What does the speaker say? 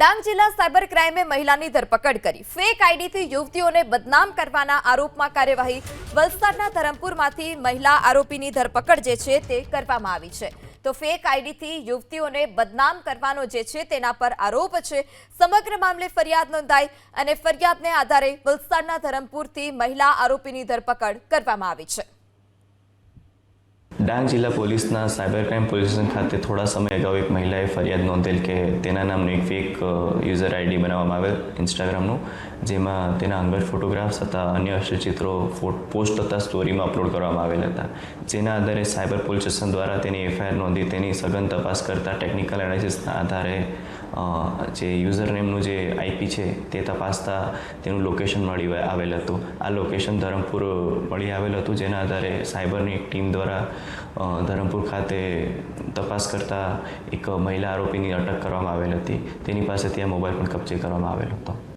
ડાંગ જિલ્લા સાયબર ક્રાઇમે મહિલાની ધરપકડ કરી. ફેક આઈડીથી યુવતીઓને બદનામ કરવાના આરોપમાં કાર્યવાહી. વલસાડના ધરમપુરમાંથી મહિલા આરોપીની ધરપકડ જે છે તે કરવામાં આવી છે. તો ફેક આઈડીથી યુવતીઓને બદનામ કરવાનો જે છે તેના પર આરોપ છે. સમગ્ર મામલે ફરિયાદ નોંધાઈ અને ફરિયાદને આધારે વલસાડના ધરમપુરથી મહિલા આરોપીની ધરપકડ કરવામાં આવી છે. ડાંગ જિલ્લા પોલીસના સાયબર ક્રાઇમ પોલીસ સ્ટેશન ખાતે થોડા સમય અગાઉ એક મહિલાએ ફરિયાદ નોંધેલ કે તેના નામનું એક ફેક યુઝર આઈડી બનાવવામાં આવેલ ઇન્સ્ટાગ્રામનું જેમાં તેના અંગત ફોટોગ્રાફ્સ હતા અન્ય ચિત્રો પોસ્ટ તથા સ્ટોરીમાં અપલોડ કરવામાં આવેલ હતા. જેના આધારે સાયબર પોલીસ સ્ટેશન દ્વારા તેની એફઆઈઆર નોંધી તેની સઘન તપાસ કરતા ટેકનિકલ એનાલિસિસના આધારે જે યુઝર નેમનું જે આઈપી છે તે તપાસતા તેનું લોકેશન મળી આવેલ હતું. આ લોકેશન ધરમપુર મળી આવેલ હતું, જેના આધારે સાયબરની એક ટીમ દ્વારા ધરમપુર ખાતે તપાસ કરતા એક મહિલા આરોપીની અટક કરવામાં આવેલ હતી. તેની પાસેથી આ મોબાઈલ પણ કબજે કરવામાં આવેલો હતો.